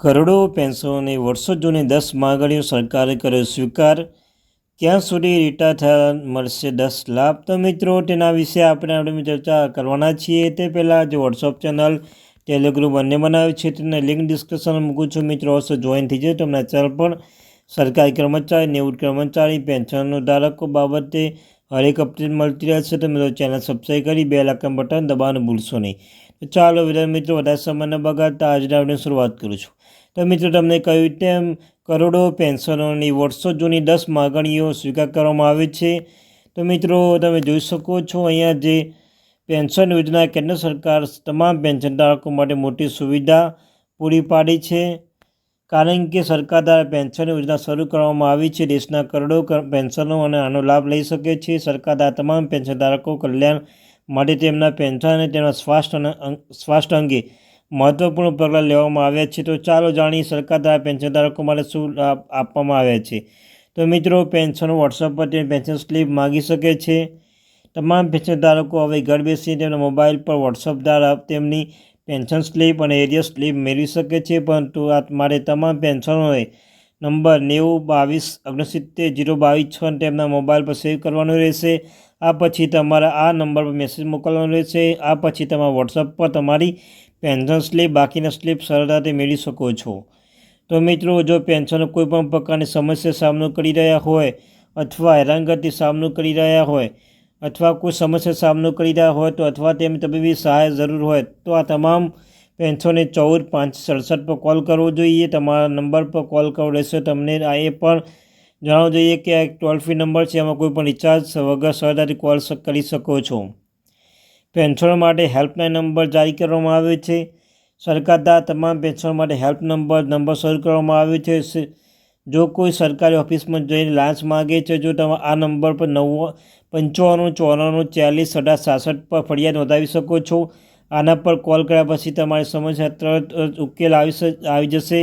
કરોડો પેન્શનોની વર્ષો જૂની દસ માગણીઓ સરકારે કર્યો સ્વીકાર. ક્યાં સુધી રિટાયર થયા મળશે દસ લાભ તો મિત્રો, તેના વિશે આપણે આપણે ચર્ચા કરવાના છીએ. તે પહેલાં જે વોટ્સઅપ ચેનલ ટેલિગ્રુપ બંને બનાવ્યું છે. તેને લિંક ડિસ્કશન મૂકું છું. મિત્રો, અવશ્ય જોઈન થઈ જાય તમને ચેનલ પણ સરકારી કર્મચારી નિવૃત્ત કર્મચારી પેન્શનનો ધારકો બાબતે હરેક અપડેટ મળતી રહેશે. તો મિત્રો ચેનલ સબસ્ક્રાઈબ કરી બે લાખના બટન દબાવવાનું ભૂલશો નહીં. તો ચાલો વિદ્યાર્થી મિત્રો, વધારે સમય ન બગાડતા આજના આપણે શરૂઆત કરું છું. તો મિત્રો, તમને કહ્યું તેમ કરોડો પેન્શનોની વર્ષો જૂની દસ માગણીઓ સ્વીકાર કરવામાં આવી છે. તો મિત્રો, તમે જોઈ શકો છો, અહીંયા જે પેન્શન યોજના કેન્દ્ર સરકાર તમામ પેન્શન ધારકો માટે મોટી સુવિધા પૂરી પાડી છે. કારણ કે સરકાર દ્વારા પેન્શન યોજના શરૂ કરવામાં આવી છે. દેશના કરોડો પેન્શનો અને આનો લાભ લઈ શકે છે. સરકાર દ્વારા તમામ પેન્શન ધારકો કલ્યાણ માટે તેમના પેન્શન અને તેમના સ્વાસ્થ્ય અને સ્વાસ્થ્ય અંગે મહત્વપૂર્ણ પગલાં લેવામાં આવ્યા છે. તો ચાલો જાણીએ સરકાર દ્વારા પેન્શન ધારકો માટે શું આપવામાં આવ્યા છે. તો મિત્રો પેન્શન વોટ્સઅપ પર તે પેન્શન સ્લીપ માગી શકે છે. તમામ પેન્શન ધારકો હવે ઘર બેસી તેમના મોબાઈલ પર વોટ્સઅપ દ્વારા તેમની પેન્શન સ્લીપ અને એરિયસ સ્લીપ મેળવી શકે છે. પરંતુ આ મારે તમામ પેન્શનોએ નંબર નેવું બાવીસ ઓગણસિત્તેર જીરો બાવીસ છ તેમના મોબાઈલ પર સેવ કરવાનો રહેશે. આ પછી તમારા આ નંબર પર મેસેજ મોકલવાનો રહેશે. આ પછી તમારા વોટ્સઅપ પર તમારી પેન્શન સ્લીપ, બાકીના સ્લીપ સરળતાથી મેળવી શકો છો. તો મિત્રો, જો પેન્શનનો કોઈપણ પ્રકારની સમસ્યા સામનો કરી રહ્યા હોય અથવા હેરાનગતિ સામનો કરી રહ્યા હોય અથવા કોઈ સમસ્યા સામનો કરી રહ્યા હોય તો અથવા તેમ તબીબી સહાય જરૂર હોય તો આ તમામ પેન્શનને ચૌદ પાંચ સડસઠ પર કોલ કરવો જોઈએ. તમારા નંબર પર કોલ કરવો રહેશે. તમને આ એ પણ જણાવવું જોઈએ કે આ એક ટોલ ફ્રી નંબર છે. એમાં કોઈ પણ રિચાર્જ, વગર સરળતાથી કોલ કરી શકો છો. પેન્શનો માટે હેલ્પલાઇન નંબર જારી કરવામાં આવ્યો છે. સરકાર દ્વારા તમામ પેન્શનો માટે હેલ્પ નંબર નંબર શરૂ કરવામાં આવ્યો છે. જો કોઈ સરકારી ઓફિસમાં જઈને લાંચ માગે છે, જો તમે આ નંબર પર નવ્વા પંચાણું ચોરાણું ચાલીસ, અઢાર, સાસઠ પર ફરિયાદ નોંધાવી શકો છો. આના પર કોલ કર્યા પછી તમારી સમસ્યા તરત ઉકેલ આવી આવી જશે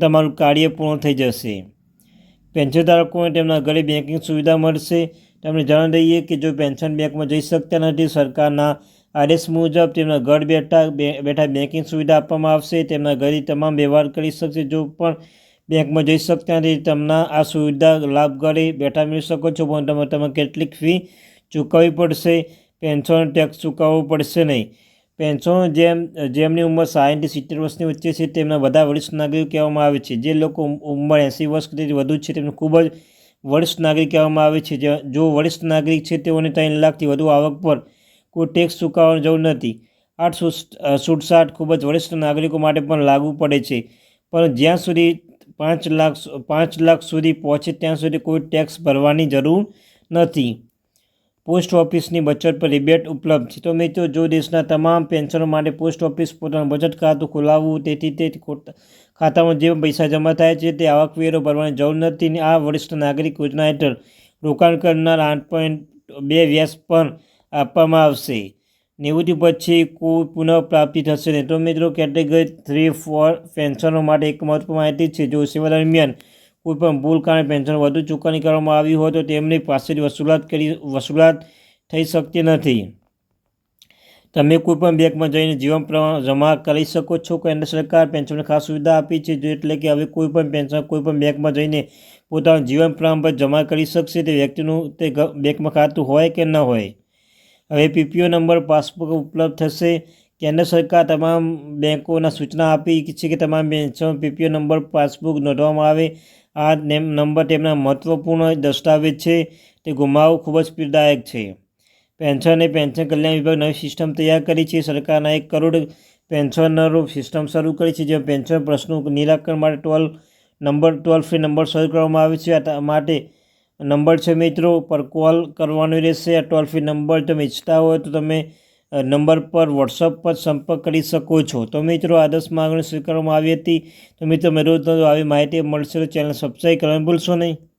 તમારું કાર્ય પૂર્ણ થઈ જશે. પેન્શન ધારકોને તેમના ઘરે બેન્કિંગ સુવિધા મળશે. તમને જણાવી દઈએ કે જો પેન્શન બેંકમાં જઈ શકતા નથી, સરકારના આદેશ મુજબ તેમના ઘર બેઠા બેઠા બેન્કિંગ સુવિધા આપવામાં આવશે. તેમના ઘરે તમામ વ્યવહાર કરી શકશે. જો પણ બેંકમાં જઈ શકતા નથી, તમને આ સુવિધા લાભ ઘરે બેઠા મેળવી શકો છો, પણ તમે તમે કેટલીક ફી ચૂકવવી પડશે. પેન્શન ટેક્સ ચૂકવવો પડશે નહીં. પેન્શન જેમ, જેમની ઉંમર સાઠથી સિત્તેર વર્ષની વચ્ચે છે, તેમના બધા વરિષ્ઠ નાગરિક કહેવામાં આવે છે. જે લોકો ઉંમર એંસી વર્ષ કરતી વધુ છે, તેમને ખૂબ જ વરિષ્ઠ નાગરિક કહેવામાં આવે છે. જે- વરિષ્ઠ નાગરિક છે, તેઓને ત્રણ લાખથી વધુ આવક પર કોઈ ટેક્સ ચૂકવવાની જરૂર નથી. આ છૂટ- છૂટછાટ ખૂબ જ વરિષ્ઠ નાગરિકો માટે પણ લાગુ પડે છે. પણ જ્યાં સુધી પાંચ લાખ પાંચ લાખ સુધી પહોંચે, ત્યાં સુધી કોઈ ટેક્સ ભરવાની જરૂર નથી. પોસ્ટ ઓફિસની બચત પર રિબેટ ઉપલબ્ધ છે. તો મિત્રો, જો દેશના તમામ પેન્શનો માટે પોસ્ટ ઓફિસ પોતાનું બચત ખાતું ખોલાવવું, તેથી તે ખાતામાં જે પૈસા જમા થાય છે તે આવકવેરો ભરવાની જરૂર નથી અને આ વરિષ્ઠ નાગરિક યોજના હેઠળ રોકાણ કરનાર આઠ પોઈન્ટ બે વ્યાસ પણ આપવામાં આવશે. નિવૃત્તિ પછી કોઈ પુનઃપ્રાપ્તિ થશે નહીં. તો મિત્રો, કેટેગરી થ્રી ફોર પેન્શનો માટે એક મહત્વપૂર્ણ માહિતી છે. જો સેવા દરમિયાન કોઈ પણ ભૂલ કારણે પેન્શન વધુ ચૂકવણી કરવામાં આવી હોય તો તેમની પાસેથી વસૂલાત કરી, વસૂલાત થઈ શકતી નથી. તમે કોઈપણ બેંકમાં જઈને જીવન પ્રમાણ જમા કરી શકો છો. કેન્દ્ર સરકાર પેન્શનની ખાસ સુવિધા આપી છે એટલે કે હવે કોઈપણ પેન્શન કોઈપણ બેંકમાં જઈને પોતાનું જીવન પ્રમાણપત્ર જમા કરી શકશે. તે વ્યક્તિનું તે બેંકમાં ખાતું હોય કે ન હોય. હવે પીપીઓ નંબર, પાસબુક ઉપલબ્ધ થશે. કેન્દ્ર સરકાર તમામ બેંકોના સૂચના આપી છે કે તમામ પેન્શન પીપીઓ નંબર, પાસબુક નોંધવામાં આવે. આ નંબર તેમના મહત્વપૂર્ણ દસ્તાવેજ છે. તે ગુમાવવું ખૂબ જ પીડાદાયક છે. પેન્શન અને પેન્શન કલ્યાણ વિભાગ નવી સિસ્ટમ તૈયાર કરી છે. સરકારના એક કરોડ પેન્શનરો સિસ્ટમ શરૂ કરી છે, જેમાં પેન્શન પ્રશ્નો નિરાકરણ માટે toll number, toll free number શરૂ કરવામાં આવે છે. આ માટે નંબર છે મિત્રો, પર કોલ કરવાનો રહેશે. આ ટોલ ફ્રી નંબર તમે ઈચ્છતા હોય તો તમે નંબર પર વોટ્સઅપ પર સંપર્ક કરી શકો છો. તો મિત્રો આદર્શ માગણી સ્વીકારવામાં આવી હતી. તો મિત્રો, મેં રોજ આવી માહિતી મળશે તો ચેનલ સબસ્ક્રાઈબ કરવાનું ભૂલશો નહીં.